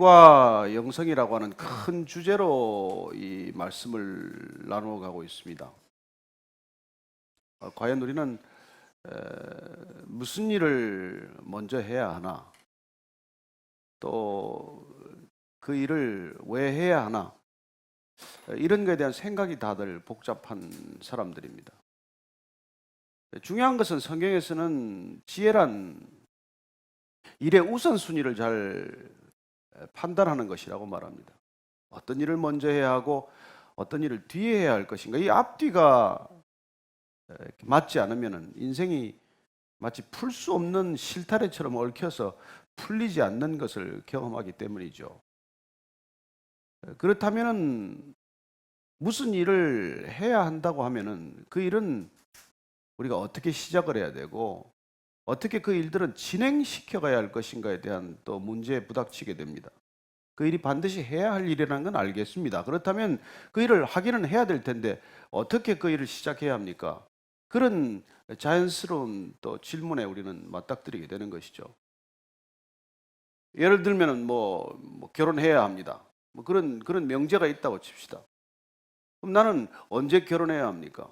일과 영성이라고 하는 큰 주제로 이 말씀을 나누어 가고 있습니다. 어, 과연 우리는 에, 무슨 일을 먼저 해야 하나? 또 그 일을 왜 해야 하나? 에, 이런 것에 대한 생각이 다들 복잡한 사람들입니다. 중요한 것은 성경에서는 지혜란 일의 우선순위를 잘 판단하는 것이라고 말합니다. 어떤 일을 먼저 해야 하고 어떤 일을 뒤에 해야 할 것인가. 이 앞뒤가 맞지 않으면 인생이 마치 풀 수 없는 실타래처럼 얽혀서 풀리지 않는 것을 경험하기 때문이죠. 그렇다면 무슨 일을 해야 한다고 하면은 그 일은 우리가 어떻게 시작을 해야 되고 어떻게 그 일들은 진행시켜 가야 할 것인가에 대한 또 문제에 부닥치게 됩니다. 그 일이 반드시 해야 할 일이라는 건 알겠습니다. 그렇다면 그 일을 하기는 해야 될 텐데 어떻게 그 일을 시작해야 합니까? 그런 자연스러운 또 질문에 우리는 맞닥뜨리게 되는 것이죠. 예를 들면은 뭐, 뭐 결혼해야 합니다. 뭐 그런 그런 명제가 있다고 칩시다. 그럼 나는 언제 결혼해야 합니까?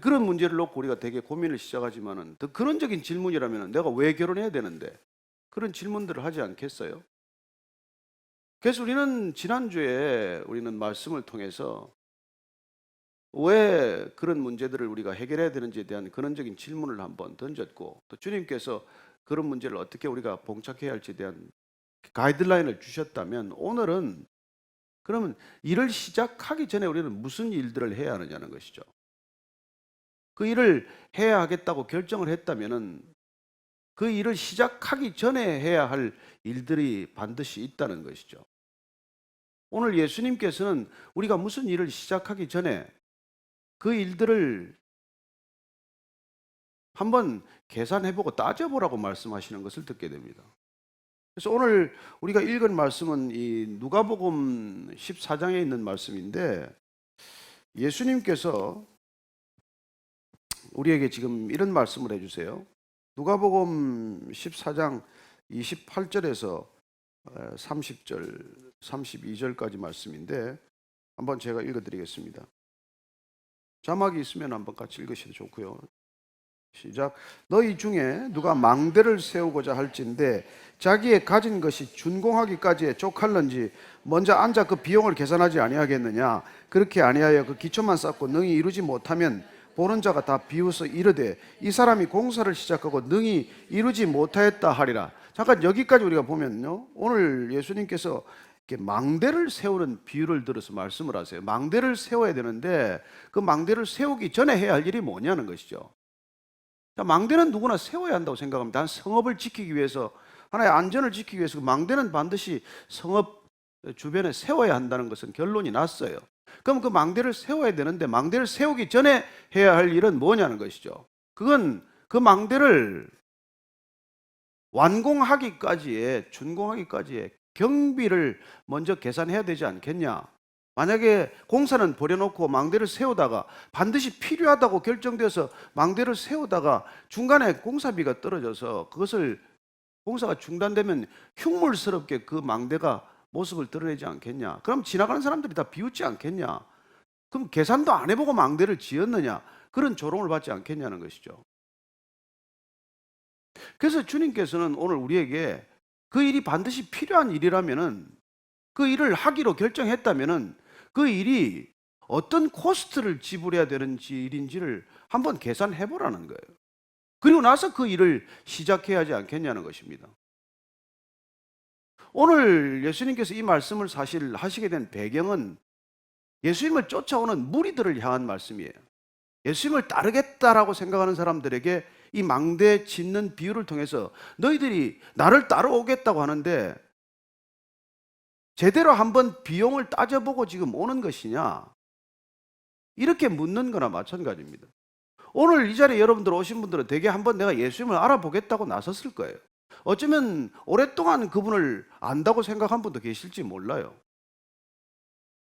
그런 문제를 놓고 우리가 되게 고민을 시작하지만은 더 근원적인 질문이라면 내가 왜 결혼해야 되는데 그런 질문들을 하지 않겠어요? 그래서 우리는 지난주에 우리는 말씀을 통해서 왜 그런 문제들을 우리가 해결해야 되는지에 대한 근원적인 질문을 한번 던졌고 또 주님께서 그런 문제를 어떻게 우리가 봉착해야 할지에 대한 가이드라인을 주셨다면 오늘은 그러면 일을 시작하기 전에 우리는 무슨 일들을 해야 하느냐는 것이죠. 그 일을 해야 하겠다고 결정을 했다면은 그 일을 시작하기 전에 해야 할 일들이 반드시 있다는 것이죠. 오늘 예수님께서는 우리가 무슨 일을 시작하기 전에 그 일들을 한번 계산해보고 따져보라고 말씀하시는 것을 듣게 됩니다. 그래서 오늘 우리가 읽은 말씀은 이 누가복음 14장에 있는 말씀인데 예수님께서 우리에게 지금 이런 말씀을 해주세요. 누가복음 14장 28절에서 30절, 32절까지 말씀인데 한번 제가 읽어드리겠습니다. 자막이 있으면 한번 같이 읽으셔도 좋고요. 시작. 너희 중에 누가 망대를 세우고자 할진데 자기의 가진 것이 준공하기까지에 쪽할런지 먼저 앉아 그 비용을 계산하지 아니하겠느냐? 그렇게 아니하여 그 기초만 쌓고 능히 이루지 못하면 보는 자가 다 비웃어 이르되 이 사람이 공사를 시작하고 능히 이루지 못하였다 하리라. 잠깐 여기까지 우리가 보면요. 오늘 예수님께서 이렇게 망대를 세우는 비유를 들어서 말씀을 하세요. 망대를 세워야 되는데 그 망대를 세우기 전에 해야 할 일이 뭐냐는 것이죠. 자, 망대는 누구나 세워야 한다고 생각합니다. 한 성읍을 지키기 위해서 하나의 안전을 지키기 위해서 그 망대는 반드시 성읍 주변에 세워야 한다는 것은 결론이 났어요. 그럼 그 망대를 세워야 되는데 망대를 세우기 전에 해야 할 일은 뭐냐는 것이죠. 그건 그 망대를 완공하기까지의 준공하기까지의 경비를 먼저 계산해야 되지 않겠냐? 만약에 공사는 버려놓고 망대를 세우다가 반드시 필요하다고 결정돼서 망대를 세우다가 중간에 공사비가 떨어져서 그것을 공사가 중단되면 흉물스럽게 그 망대가 모습을 드러내지 않겠냐? 그럼 지나가는 사람들이 다 비웃지 않겠냐? 그럼 계산도 안 해보고 망대를 지었느냐? 그런 조롱을 받지 않겠냐는 것이죠. 그래서 주님께서는 오늘 우리에게 그 일이 반드시 필요한 일이라면은 그 일을 하기로 결정했다면은 그 일이 어떤 코스트를 지불해야 되는지 일인지를 한번 계산해 보라는 거예요. 그리고 나서 그 일을 시작해야 하지 않겠냐는 것입니다. 오늘 예수님께서 이 말씀을 사실 하시게 된 배경은 예수님을 쫓아오는 무리들을 향한 말씀이에요. 예수님을 따르겠다라고 생각하는 사람들에게 이 망대 짓는 비유를 통해서 너희들이 나를 따라오겠다고 하는데 제대로 한번 비용을 따져보고 지금 오는 것이냐? 이렇게 묻는 거나 마찬가지입니다. 오늘 이 자리에 여러분들 오신 분들은 되게 한번 내가 예수님을 알아보겠다고 나섰을 거예요. 어쩌면 오랫동안 그분을 안다고 생각한 분도 계실지 몰라요.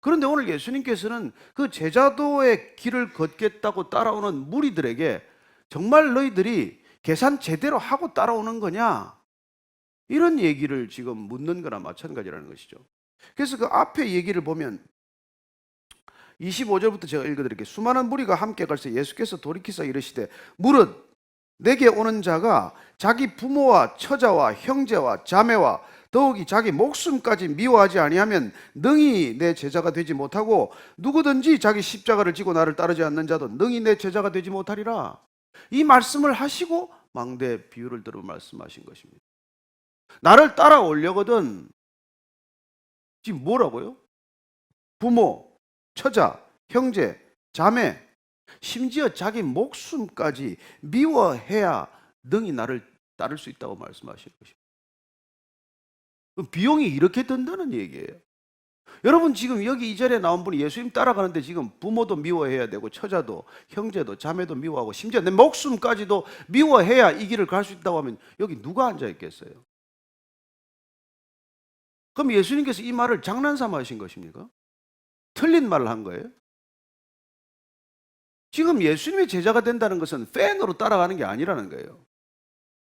그런데 오늘 예수님께서는 그 제자도의 길을 걷겠다고 따라오는 무리들에게 정말 너희들이 계산 제대로 하고 따라오는 거냐? 이런 얘기를 지금 묻는 거나 마찬가지라는 것이죠. 그래서 그 앞에 얘기를 보면 25절부터 제가 읽어드릴게요. 수많은 무리가 함께 갈새 예수께서 돌이키사 이르시되 무릇 내게 오는 자가 자기 부모와 처자와 형제와 자매와 더욱이 자기 목숨까지 미워하지 아니하면 능히 내 제자가 되지 못하고 누구든지 자기 십자가를 지고 나를 따르지 않는 자도 능히 내 제자가 되지 못하리라. 이 말씀을 하시고 망대 비유를 들어 말씀하신 것입니다. 나를 따라오려거든 지금 뭐라고요? 부모, 처자, 형제, 자매, 심지어 자기 목숨까지 미워해야 능히 나를 따를 수 있다고 말씀하시는 것입니다. 비용이 이렇게 든다는 얘기예요. 여러분 지금 여기 이 자리에 나온 분이 예수님 따라가는데 지금 부모도 미워해야 되고 처자도 형제도 자매도 미워하고 심지어 내 목숨까지도 미워해야 이 길을 갈 수 있다고 하면 여기 누가 앉아 있겠어요? 그럼 예수님께서 이 말을 장난삼아 하신 것입니까? 틀린 말을 한 거예요? 지금 예수님의 제자가 된다는 것은 팬으로 따라가는 게 아니라는 거예요.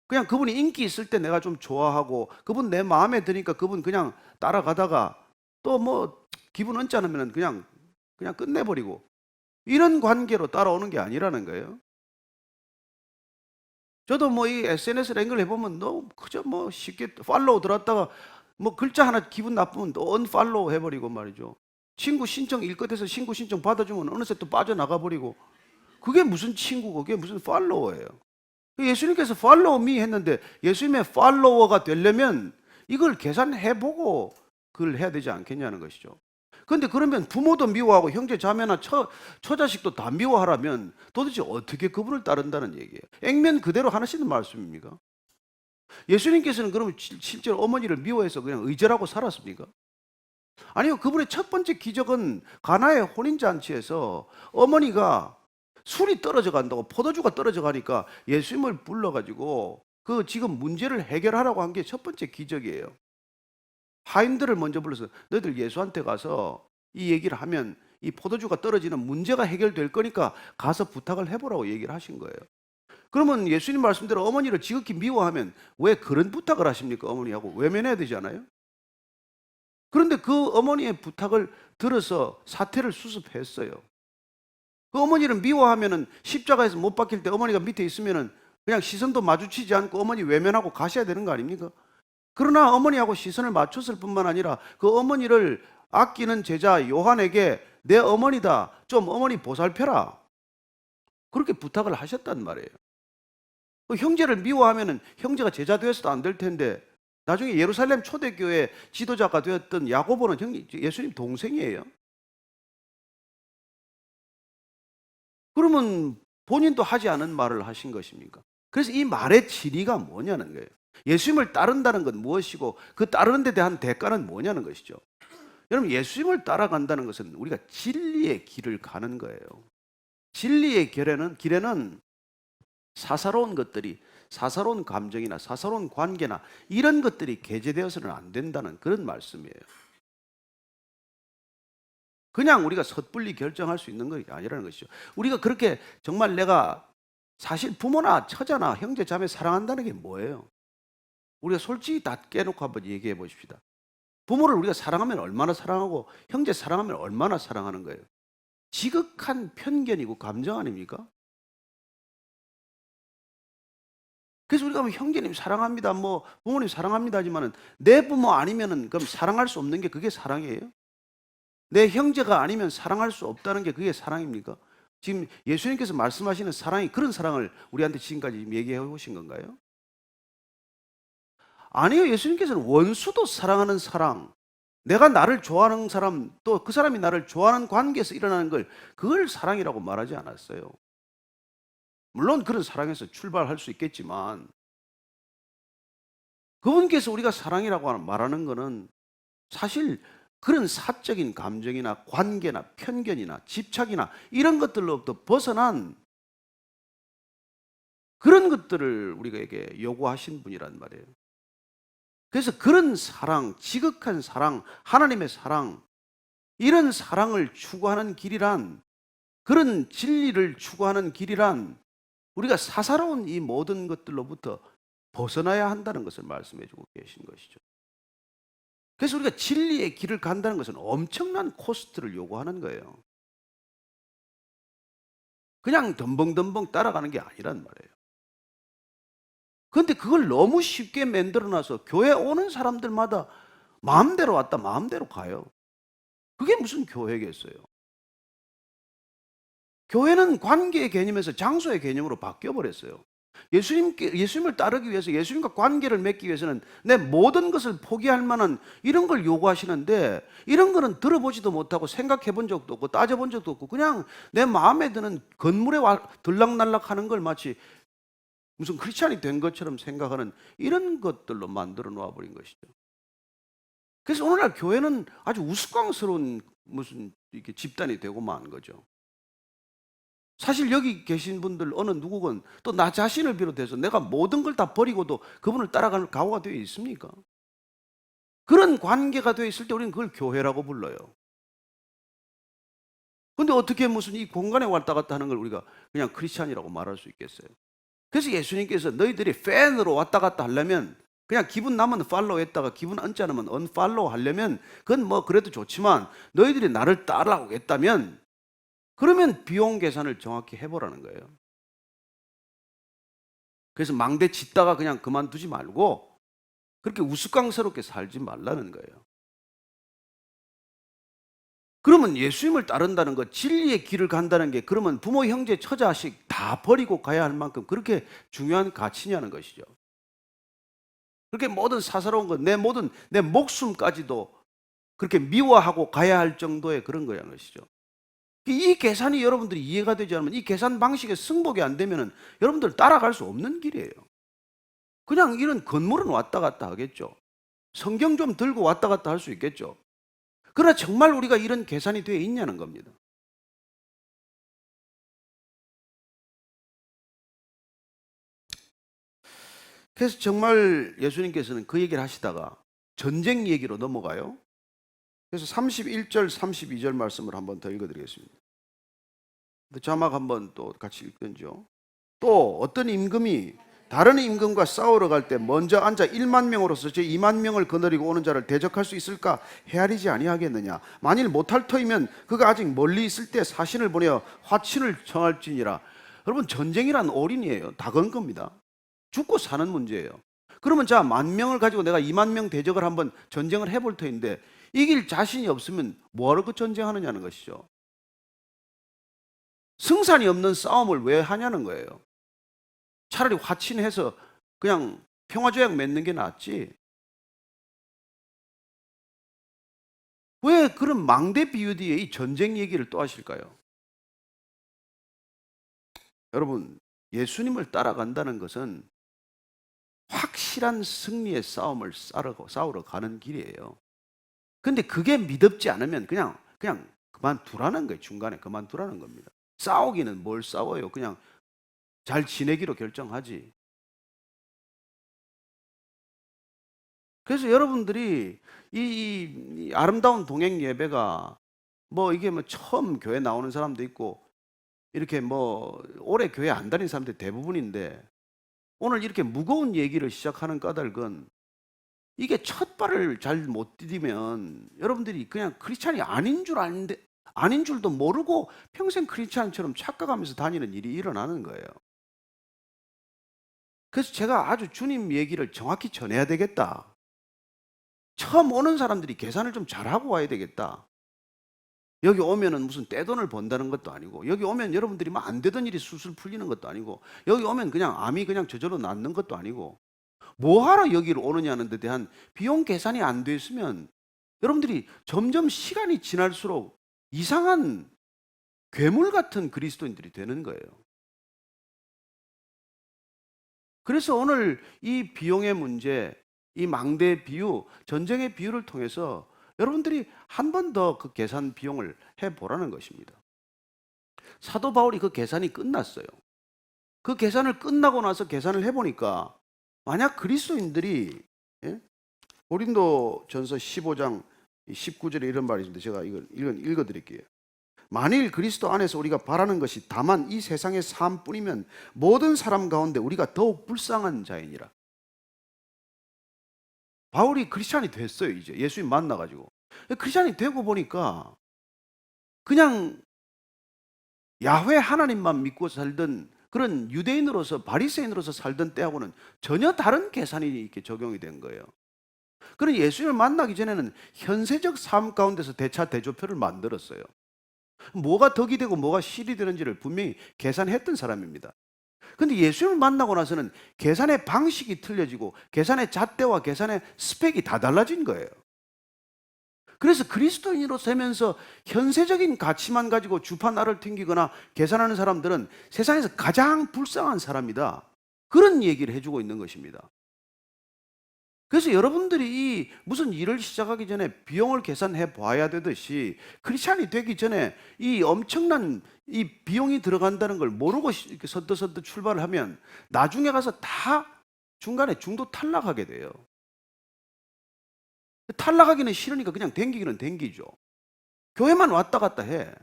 그냥 그분이 인기 있을 때 내가 좀 좋아하고 그분 내 마음에 드니까 그분 그냥 따라가다가 또 뭐 기분 언짢으면 그냥 그냥 끝내버리고 이런 관계로 따라오는 게 아니라는 거예요. 저도 뭐 이 SNS 랭글 해보면 너무 그저 뭐 쉽게 팔로우 들었다가 뭐 글자 하나 기분 나쁘면 또 언팔로우 해버리고 말이죠. 친구 신청 일끝에서 친구 신청 받아주면 어느새 또 빠져나가 버리고 그게 무슨 친구고 그게 무슨 팔로워예요. 예수님께서 팔로우 미 했는데 예수님의 팔로워가 되려면 이걸 계산해보고 그걸 해야 되지 않겠냐는 것이죠. 그런데 그러면 부모도 미워하고 형제 자매나 처, 처자식도 다 미워하라면 도대체 어떻게 그분을 따른다는 얘기예요. 액면 그대로 하시는 말씀입니까? 예수님께서는 그러면 실- 실제로 어머니를 미워해서 그냥 의절하고 살았습니까? 아니요, 그분의 첫 번째 기적은 가나의 혼인잔치에서 어머니가 술이 떨어져 간다고 포도주가 떨어져 가니까 예수님을 불러가지고 그 지금 문제를 해결하라고 한 게 첫 번째 기적이에요. 하인들을 먼저 불러서 너희들 예수한테 가서 이 얘기를 하면 이 포도주가 떨어지는 문제가 해결될 거니까 가서 부탁을 해보라고 얘기를 하신 거예요. 그러면 예수님 말씀대로 어머니를 지극히 미워하면 왜 그런 부탁을 하십니까? 어머니하고 외면해야 되지 않아요? 그런데 그 어머니의 부탁을 들어서 사태를 수습했어요. 그 어머니를 미워하면은 십자가에서 못 박힐 때 어머니가 밑에 있으면은 그냥 시선도 마주치지 않고 어머니 외면하고 가셔야 되는 거 아닙니까? 그러나 어머니하고 시선을 맞췄을 뿐만 아니라 그 어머니를 아끼는 제자 요한에게 내 어머니다 좀 어머니 보살펴라 그렇게 부탁을 하셨단 말이에요. 그 형제를 미워하면은 형제가 제자 되어서도 안 될 텐데 나중에 예루살렘 초대교회 지도자가 되었던 야고보는 형 예수님 동생이에요. 그러면 본인도 하지 않은 말을 하신 것입니까? 그래서 이 말의 진리가 뭐냐는 거예요. 예수님을 따른다는 건 무엇이고 그 따르는 데 대한 대가는 뭐냐는 것이죠. 여러분 예수님을 따라간다는 것은 우리가 진리의 길을 가는 거예요. 진리의 길에는 길에는 사사로운 것들이 사사로운 감정이나 사사로운 관계나 이런 것들이 게재되어서는 안 된다는 그런 말씀이에요. 그냥 우리가 섣불리 결정할 수 있는 것이 아니라는 것이죠. 우리가 그렇게 정말 내가 사실 부모나 처자나 형제 자매 사랑한다는 게 뭐예요? 우리가 솔직히 다 깨놓고 한번 얘기해 보십시다. 부모를 우리가 사랑하면 얼마나 사랑하고 형제 사랑하면 얼마나 사랑하는 거예요. 지극한 편견이고 감정 아닙니까? 그래서 우리가 뭐 형제님 사랑합니다, 뭐 부모님 사랑합니다 하지만은 내 부모 아니면은 그럼 사랑할 수 없는 게 그게 사랑이에요? 내 형제가 아니면 사랑할 수 없다는 게 그게 사랑입니까? 지금 예수님께서 말씀하시는 사랑이 그런 사랑을 우리한테 지금까지 얘기해 오신 건가요? 아니요. 예수님께서는 원수도 사랑하는 사랑, 내가 나를 좋아하는 사람, 또 그 사람이 나를 좋아하는 관계에서 일어나는 걸 그걸 사랑이라고 말하지 않았어요. 물론 그런 사랑에서 출발할 수 있겠지만 그분께서 우리가 사랑이라고 말하는 것은 사실 그런 사적인 감정이나 관계나 편견이나 집착이나 이런 것들로부터 벗어난 그런 것들을 우리에게 요구하신 분이란 말이에요. 그래서 그런 사랑, 지극한 사랑, 하나님의 사랑, 이런 사랑을 추구하는 길이란, 그런 진리를 추구하는 길이란, 우리가 사사로운 이 모든 것들로부터 벗어나야 한다는 것을 말씀해 주고 계신 것이죠. 그래서 우리가 진리의 길을 간다는 것은 엄청난 코스트를 요구하는 거예요. 그냥 덤벙덤벙 따라가는 게 아니란 말이에요. 그런데 그걸 너무 쉽게 만들어 놔서 교회 오는 사람들마다 마음대로 왔다 마음대로 가요. 그게 무슨 교회겠어요? 교회는 관계의 개념에서 장소의 개념으로 바뀌어 버렸어요. 예수님께 예수님을 따르기 위해서 예수님과 관계를 맺기 위해서는 내 모든 것을 포기할 만한 이런 걸 요구하시는데 이런 거는 들어보지도 못하고 생각해 본 적도 없고 따져 본 적도 없고 그냥 내 마음에 드는 건물에 와 들락날락 하는 걸 마치 무슨 크리스찬이 된 것처럼 생각하는 이런 것들로 만들어 놓아 버린 것이죠. 그래서 오늘날 교회는 아주 우스꽝스러운 무슨 이렇게 집단이 되고 만 거죠. 사실 여기 계신 분들 어느 누구건 또 나 자신을 비롯해서 내가 모든 걸 다 버리고도 그분을 따라가는 각오가 되어 있습니까? 그런 관계가 되어 있을 때 우리는 그걸 교회라고 불러요. 근데 어떻게 무슨 이 공간에 왔다 갔다 하는 걸 우리가 그냥 크리스찬이라고 말할 수 있겠어요? 그래서 예수님께서 너희들이 팬으로 왔다 갔다 하려면 그냥 기분 나면 팔로우 했다가 기분 얹지 않으면 언팔로우 하려면 그건 뭐 그래도 좋지만 너희들이 나를 따라오겠다면 그러면 비용 계산을 정확히 해보라는 거예요. 그래서 망대 짓다가 그냥 그만두지 말고 그렇게 우스꽝스럽게 살지 말라는 거예요. 그러면 예수님을 따른다는 것, 진리의 길을 간다는 게 그러면 부모, 형제, 처자식 다 버리고 가야 할 만큼 그렇게 중요한 가치냐는 것이죠. 그렇게 모든 사사로운 것, 내 모든 내 목숨까지도 그렇게 미워하고 가야 할 정도의 그런 거라는 것이죠. 이 계산이 여러분들이 이해가 되지 않으면 이 계산 방식에 승복이 안 되면은 여러분들 따라갈 수 없는 길이에요. 그냥 이런 건물은 왔다 갔다 하겠죠. 성경 좀 들고 왔다 갔다 할 수 있겠죠. 그러나 정말 우리가 이런 계산이 되어 있냐는 겁니다. 그래서 정말 예수님께서는 그 얘기를 하시다가 전쟁 얘기로 넘어가요. 그래서 31절, 32절 말씀을 한번 더 읽어드리겠습니다. 자막 한번 또 같이 읽든죠. 또 어떤 임금이 다른 임금과 싸우러 갈 때 먼저 앉아 1만 명으로서 제 2만 명을 거느리고 오는 자를 대적할 수 있을까 헤아리지 아니하겠느냐. 만일 못할 터이면 그가 아직 멀리 있을 때 사신을 보내어 화친을 청할지니라. 여러분 전쟁이란 올인이에요. 다건 겁니다. 죽고 사는 문제예요. 그러면 자 만 명을 가지고 내가 2만 명 대적을 한번 전쟁을 해볼 터인데 이길 자신이 없으면 뭐하러 그 전쟁하느냐는 것이죠 승산이 없는 싸움을 왜 하냐는 거예요 차라리 화친해서 그냥 평화조약 맺는 게 낫지. 왜 그런 망대 비유 뒤에 이 전쟁 얘기를 또 하실까요? 여러분, 예수님을 따라간다는 것은 확실한 승리의 싸움을 싸우러, 가는 길이에요. 근데 그게 믿음지 않으면 그냥, 그냥 그만두라는 거예요. 중간에 그만두라는 겁니다. 싸우기는 뭘 싸워요? 그냥 잘 지내기로 결정하지. 그래서 여러분들이 이, 이 아름다운 동행 예배가 뭐 이게 뭐 처음 교회 나오는 사람도 있고 이렇게 뭐 오래 교회 안 다닌 사람들 대부분인데 오늘 이렇게 무거운 얘기를 시작하는 까닭은 이게 첫 발을 잘 못 디디면 여러분들이 그냥 크리스찬이 아닌 줄 아는데 아닌 줄도 모르고 평생 크리스찬처럼 착각하면서 다니는 일이 일어나는 거예요. 그래서 제가 아주 주님 얘기를 정확히 전해야 되겠다. 처음 오는 사람들이 계산을 좀 잘하고 와야 되겠다. 여기 오면은 무슨 떼돈을 번다는 것도 아니고, 여기 오면 여러분들이 막 안 되던 일이 술술 풀리는 것도 아니고, 여기 오면 그냥 암이 그냥 저절로 낫는 것도 아니고, 뭐하러 여기를 오느냐는 데 대한 비용 계산이 안 돼 있으면 여러분들이 점점 시간이 지날수록 이상한 괴물 같은 그리스도인들이 되는 거예요. 그래서 오늘 이 비용의 문제, 이 망대 비유, 전쟁의 비유를 통해서 여러분들이 한 번 더 그 계산 비용을 해 보라는 것입니다. 사도 바울이 그 계산이 끝났어요. 그 계산을 끝나고 나서 계산을 해 보니까 만약 그리스도인들이 예? 고린도 전서 15장 19절에 이런 말이 있는데 제가 이걸 읽어 드릴게요. 만일 그리스도 안에서 우리가 바라는 것이 다만 이 세상의 삶뿐이면 모든 사람 가운데 우리가 더욱 불쌍한 자이니라. 바울이 크리스찬이 됐어요, 이제. 예수님 만나 가지고. 크리스찬이 되고 보니까 그냥 야훼 하나님만 믿고 살던 그런 유대인으로서 바리새인으로서 살던 때하고는 전혀 다른 계산이 이렇게 적용이 된 거예요. 그런 예수님을 만나기 전에는 현세적 삶 가운데서 대차 대조표를 만들었어요. 뭐가 덕이 되고 뭐가 실이 되는지를 분명히 계산했던 사람입니다. 근데 예수님을 만나고 나서는 계산의 방식이 틀려지고 계산의 잣대와 계산의 스펙이 다 달라진 거예요. 그래서 그리스도인으로 되면서 현세적인 가치만 가지고 주판알을 튕기거나 계산하는 사람들은 세상에서 가장 불쌍한 사람이다. 그런 얘기를 해주고 있는 것입니다. 그래서 여러분들이 이 무슨 일을 시작하기 전에 비용을 계산해 봐야 되듯이 크리스찬이 되기 전에 이 엄청난 이 비용이 들어간다는 걸 모르고 시- 이렇게 선뜻선뜻 출발을 하면 나중에 가서 다 중간에 중도 탈락하게 돼요. 탈락하기는 싫으니까 그냥 댕기기는 댕기죠. 교회만 왔다 갔다 해.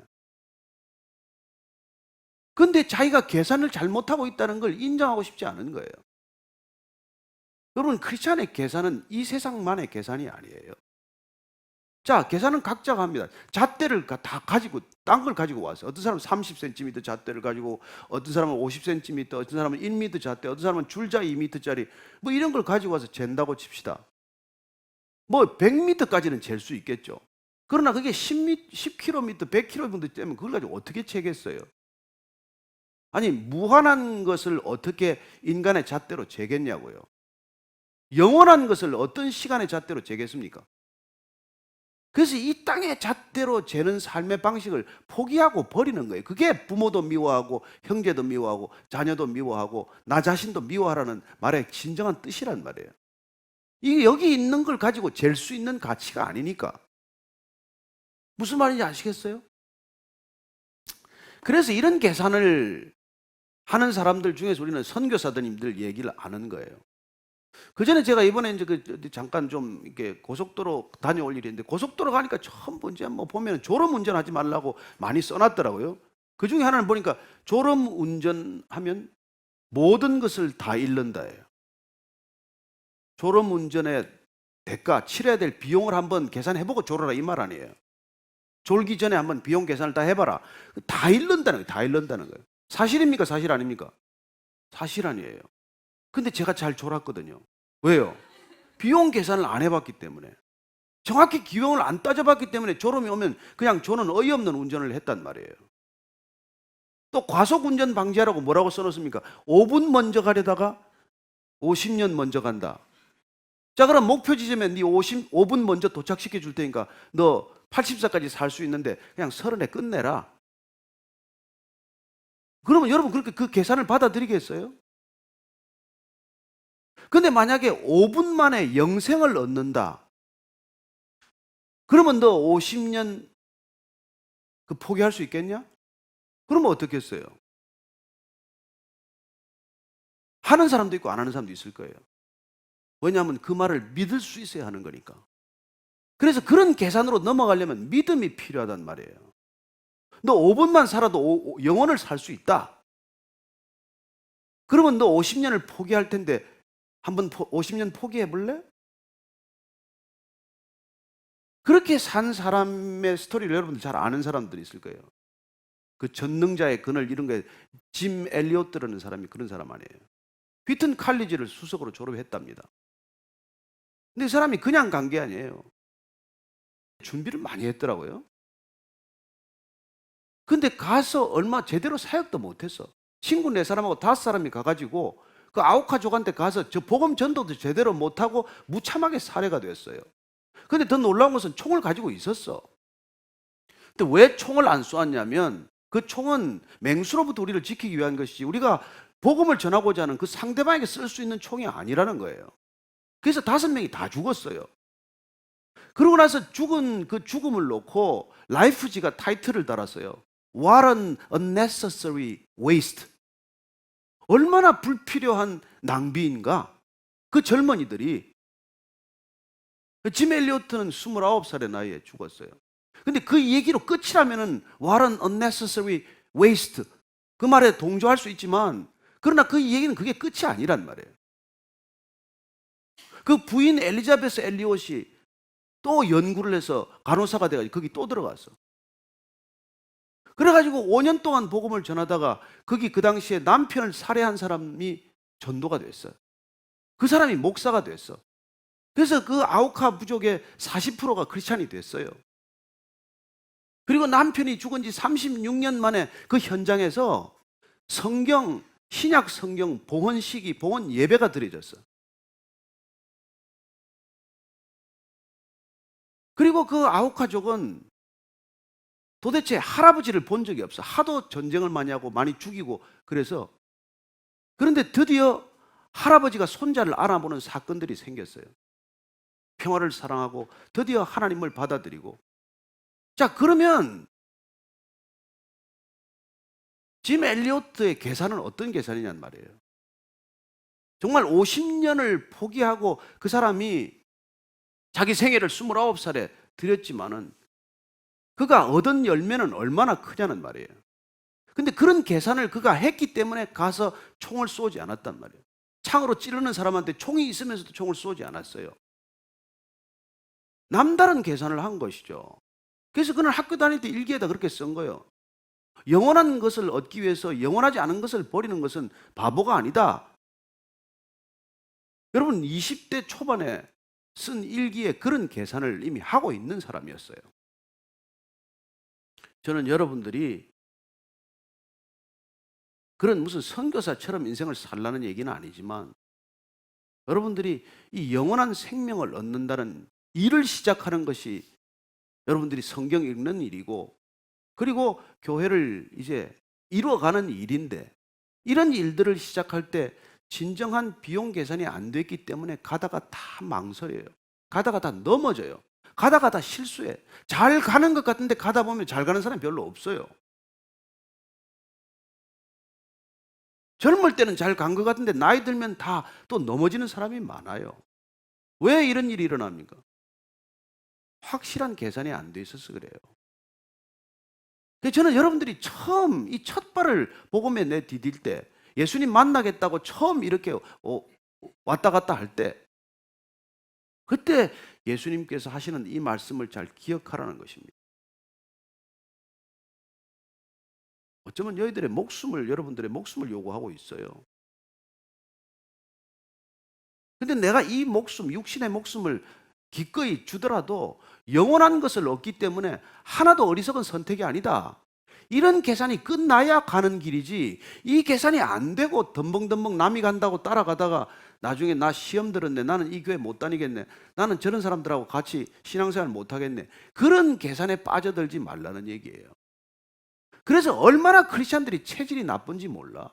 근데 자기가 계산을 잘못하고 있다는 걸 인정하고 싶지 않은 거예요. 여러분, 크리스찬의 계산은 이 세상만의 계산이 아니에요. 자, 계산은 각자가 합니다. 잣대를 가- 다 가지고, 딴 걸 가지고 왔어요. 어떤 사람은 30cm 잣대를 가지고, 어떤 사람은 50cm, 어떤 사람은 1m 잣대, 어떤 사람은 줄자 2m짜리, 뭐 이런 걸 가지고 와서 잰다고 칩시다. 뭐 100m까지는 잴 수 있겠죠. 그러나 그게 10m, 10km, 100km 되면 그걸 가지고 어떻게 재겠어요? 아니, 무한한 것을 어떻게 인간의 잣대로 재겠냐고요. 영원한 것을 어떤 시간의 잣대로 재겠습니까? 그래서 이 땅의 잣대로 재는 삶의 방식을 포기하고 버리는 거예요. 그게 부모도 미워하고 형제도 미워하고 자녀도 미워하고 나 자신도 미워하라는 말의 진정한 뜻이란 말이에요. 이게 여기 있는 걸 가지고 잴 수 있는 가치가 아니니까. 무슨 말인지 아시겠어요? 그래서 이런 계산을 하는 사람들 중에서 우리는 선교사들님들 얘기를 아는 거예요. 그 전에 제가 이번에 이제 그 잠깐 좀 이렇게 고속도로 다녀올 일이 있는데 고속도로 가니까 전부 이제 뭐 보면 졸음 운전하지 말라고 많이 써놨더라고요. 그 중에 하나는 보니까 졸음 운전하면 모든 것을 다 잃는다예요. 졸음 운전의 대가 치러야 될 비용을 한번 계산해보고 졸아라 이 말 아니에요. 졸기 전에 한번 비용 계산을 다 해봐라. 다 잃는다는 거예요. 다 잃는다는 거예요. 사실입니까? 사실 아닙니까? 사실 아니에요. 근데 제가 잘 졸았거든요. 왜요? 비용 계산을 안 해봤기 때문에. 정확히 비용을 안 따져봤기 때문에 졸음이 오면 그냥 저는 어이없는 운전을 했단 말이에요. 또 과속 운전 방지하라고 뭐라고 써놓습니까? 5분 먼저 가려다가 50년 먼저 간다. 자, 그럼 목표 지점에 네 50, 5분 먼저 도착시켜 줄 테니까 너 80살까지 살 수 있는데 그냥 서른에 끝내라. 그러면 여러분 그렇게 그 계산을 받아들이겠어요? 근데 만약에 5분 만에 영생을 얻는다. 그러면 너 50년 그 포기할 수 있겠냐? 그러면 어떻겠어요? 하는 사람도 있고 안 하는 사람도 있을 거예요. 왜냐하면 그 말을 믿을 수 있어야 하는 거니까. 그래서 그런 계산으로 넘어가려면 믿음이 필요하단 말이에요. 너 5분만 살아도 영원을 살 수 있다. 그러면 너 50년을 포기할 텐데 한번 50년 포기해 볼래? 그렇게 산 사람의 스토리를 여러분들 잘 아는 사람들이 있을 거예요. 그 전능자의 그늘 이런 게짐 엘리오트라는 사람이 그런 사람 아니에요. 휘튼 칼리지를 수석으로 졸업했답니다. 근데 이 사람이 그냥 간 게 아니에요. 준비를 많이 했더라고요. 근데 가서 얼마 제대로 사역도 못했어. 친구 네 사람하고 다섯 사람이 가가지고 그 아우카족한테 가서 저 복음 전도도 제대로 못하고 무참하게 살해가 됐어요. 근데 더 놀라운 것은 총을 가지고 있었어. 근데 왜 총을 안 쏘았냐면 그 총은 맹수로부터 우리를 지키기 위한 것이지 우리가 복음을 전하고자 하는 그 상대방에게 쓸 수 있는 총이 아니라는 거예요. 그래서 다섯 명이 다 죽었어요. 그러고 나서 죽은 그 죽음을 놓고 라이프지가 타이틀을 달았어요. What an unnecessary waste. 얼마나 불필요한 낭비인가? 그 젊은이들이 짐 엘리오트는 29살의 나이에 죽었어요. 근데 그 얘기로 끝이라면은 an unnecessary waste. 그 말에 동조할 수 있지만 그러나 그 얘기는 그게 끝이 아니란 말이에요. 그 부인 엘리자베스 엘리옷이 또 연구를 해서 간호사가 돼가지고 거기 또 들어갔어. 그래가지고 5년 동안 복음을 전하다가 거기 그 당시에 남편을 살해한 사람이 전도가 됐어요. 그 사람이 목사가 됐어. 그래서 그 아우카 부족의 40%가 크리스찬이 됐어요. 그리고 남편이 죽은 지 36년 만에 그 현장에서 성경, 신약 성경 봉헌 시기, 봉헌 예배가 드려졌어. 그리고 그 아우카족은 도대체 할아버지를 본 적이 없어. 하도 전쟁을 많이 하고 많이 죽이고 그래서 그런데 드디어 할아버지가 손자를 알아보는 사건들이 생겼어요. 평화를 사랑하고 드디어 하나님을 받아들이고 자 그러면 짐 엘리오트의 계산은 어떤 계산이냔 말이에요. 정말 50년을 포기하고 그 사람이 자기 생애를 29살에 드렸지만은 그가 얻은 열매는 얼마나 크냐는 말이에요. 근데 그런 계산을 그가 했기 때문에 가서 총을 쏘지 않았단 말이에요. 창으로 찌르는 사람한테 총이 있으면서도 총을 쏘지 않았어요. 남다른 계산을 한 것이죠. 그래서 그는 학교 다닐 때 일기에다 그렇게 쓴 거예요. 영원한 것을 얻기 위해서 영원하지 않은 것을 버리는 것은 바보가 아니다. 여러분 20대 초반에 쓴 일기에 그런 계산을 이미 하고 있는 사람이었어요. 저는 여러분들이 그런 무슨 선교사처럼 인생을 살라는 얘기는 아니지만 여러분들이 이 영원한 생명을 얻는다는 일을 시작하는 것이 여러분들이 성경 읽는 일이고 그리고 교회를 이제 이루어가는 일인데 이런 일들을 시작할 때 진정한 비용 계산이 안 됐기 때문에 가다가 다 망설여요. 가다가 다 넘어져요. 가다 가 다 실수해. 잘 가는 것 같은데 가다 보면 잘 가는 사람이 별로 없어요. 젊을 때는 잘 간 것 같은데 나이 들면 다 또 넘어지는 사람이 많아요. 왜 이런 일이 일어납니까? 확실한 계산이 안 돼 있어서 그래요. 저는 여러분들이 처음 이 첫 발을 복음에 내디딜 때 예수님 만나겠다고 처음 이렇게 어, 왔다 갔다 할 때 그때 예수님께서 하시는 이 말씀을 잘 기억하라는 것입니다. 어쩌면 너희들의 목숨을 여러분들의 목숨을 요구하고 있어요. 근데 내가 이 목숨, 육신의 목숨을 기꺼이 주더라도 영원한 것을 얻기 때문에 하나도 어리석은 선택이 아니다. 이런 계산이 끝나야 가는 길이지 이 계산이 안 되고 덤벙덤벙 남이 간다고 따라가다가 나중에 나 시험 들었네 나는 이 교회 못 다니겠네 나는 저런 사람들하고 같이 신앙생활 못 하겠네 그런 계산에 빠져들지 말라는 얘기예요. 그래서 얼마나 크리스찬들이 체질이 나쁜지 몰라.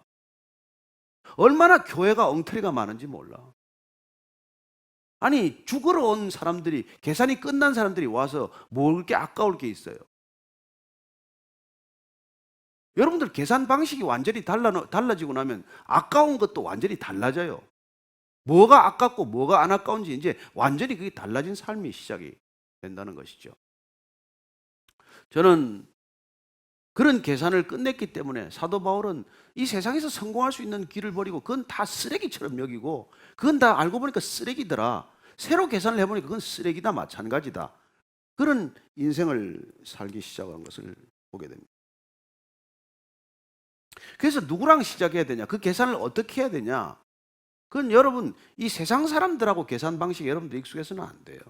얼마나 교회가 엉터리가 많은지 몰라. 아니 죽으러 온 사람들이 계산이 끝난 사람들이 와서 뭘게 아까울 게 있어요 여러분들 계산 방식이 완전히 달라, 달라지고 나면 아까운 것도 완전히 달라져요. 뭐가 아깝고 뭐가 안 아까운지 이제 완전히 그게 달라진 삶이 시작이 된다는 것이죠. 저는 그런 계산을 끝냈기 때문에 사도 바울은 이 세상에서 성공할 수 있는 길을 버리고 그건 다 쓰레기처럼 여기고 그건 다 알고 보니까 쓰레기더라. 새로 계산을 해보니까 그건 쓰레기다 마찬가지다. 그런 인생을 살기 시작한 것을 보게 됩니다. 그래서 누구랑 시작해야 되냐? 그 계산을 어떻게 해야 되냐? 그건 여러분 이 세상 사람들하고 계산 방식에 여러분들 익숙해서는 안 돼요.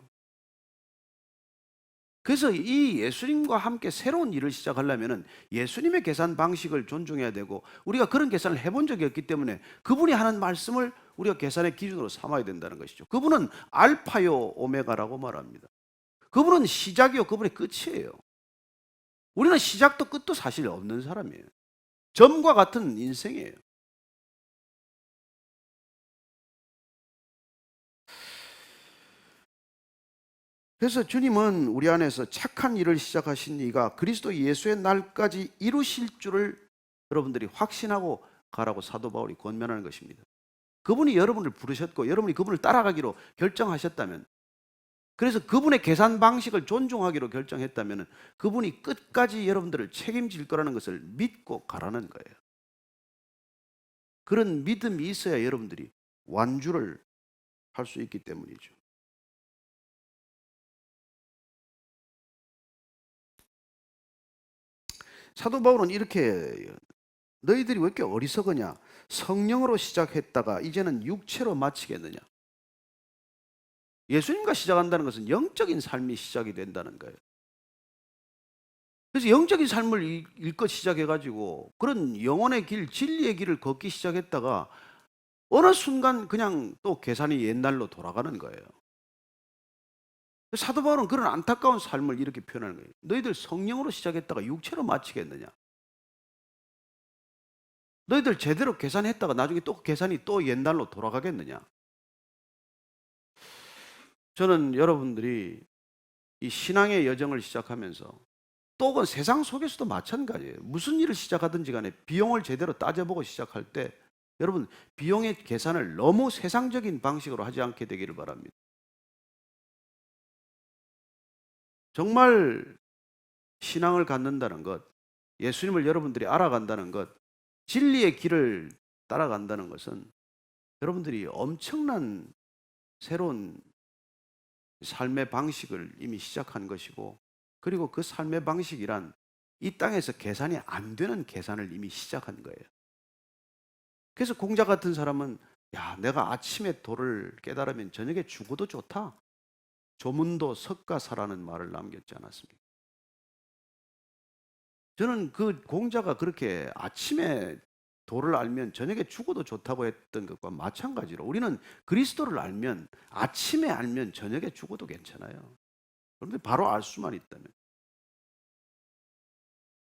그래서 이 예수님과 함께 새로운 일을 시작하려면 예수님의 계산 방식을 존중해야 되고 우리가 그런 계산을 해본 적이 없기 때문에 그분이 하는 말씀을 우리가 계산의 기준으로 삼아야 된다는 것이죠. 그분은 알파요 오메가라고 말합니다. 그분은 시작이요, 그분의 끝이에요. 우리는 시작도 끝도 사실 없는 사람이에요. 점과 같은 인생이에요. 그래서 주님은 우리 안에서 착한 일을 시작하신 이가 그리스도 예수의 날까지 이루실 줄을 여러분들이 확신하고 가라고 사도 바울이 권면하는 것입니다. 그분이 여러분을 부르셨고 여러분이 그분을 따라가기로 결정하셨다면 그래서 그분의 계산 방식을 존중하기로 결정했다면 그분이 끝까지 여러분들을 책임질 거라는 것을 믿고 가라는 거예요. 그런 믿음이 있어야 여러분들이 완주를 할 수 있기 때문이죠. 사도 바울은 이렇게 너희들이 왜 이렇게 어리석으냐? 성령으로 시작했다가 이제는 육체로 마치겠느냐? 예수님과 시작한다는 것은 영적인 삶이 시작이 된다는 거예요. 그래서 영적인 삶을 일- 일껏 시작해가지고 그런 영혼의 길, 진리의 길을 걷기 시작했다가 어느 순간 그냥 또 계산이 옛날로 돌아가는 거예요. 사도 바울은 그런 안타까운 삶을 이렇게 표현하는 거예요. 너희들 성령으로 시작했다가 육체로 마치겠느냐? 너희들 제대로 계산했다가 나중에 또 계산이 또 옛날로 돌아가겠느냐? 저는 여러분들이 이 신앙의 여정을 시작하면서 또 혹은 세상 속에서도 마찬가지예요. 무슨 일을 시작하든지 간에 비용을 제대로 따져보고 시작할 때 여러분 비용의 계산을 너무 세상적인 방식으로 하지 않게 되기를 바랍니다. 정말 신앙을 갖는다는 것, 예수님을 여러분들이 알아간다는 것, 진리의 길을 따라간다는 것은 여러분들이 엄청난 새로운 삶의 방식을 이미 시작한 것이고 그리고 그 삶의 방식이란 이 땅에서 계산이 안 되는 계산을 이미 시작한 거예요. 그래서 공자 같은 사람은 야, 내가 아침에 도를 깨달으면 저녁에 죽어도 좋다. 조문도 석가사라는 말을 남겼지 않았습니까? 저는 그 공자가 그렇게 아침에 도를 알면 저녁에 죽어도 좋다고 했던 것과 마찬가지로 우리는 그리스도를 알면 아침에 알면 저녁에 죽어도 괜찮아요. 그런데 바로 알 수만 있다면.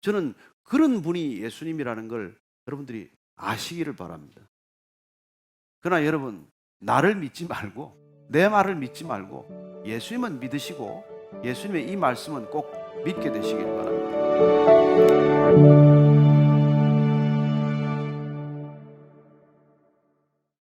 저는 그런 분이 예수님이라는 걸 여러분들이 아시기를 바랍니다. 그러나 여러분, 나를 믿지 말고, 내 말을 믿지 말고, 예수님은 믿으시고, 예수님의 이 말씀은 꼭 믿게 되시길 바랍니다.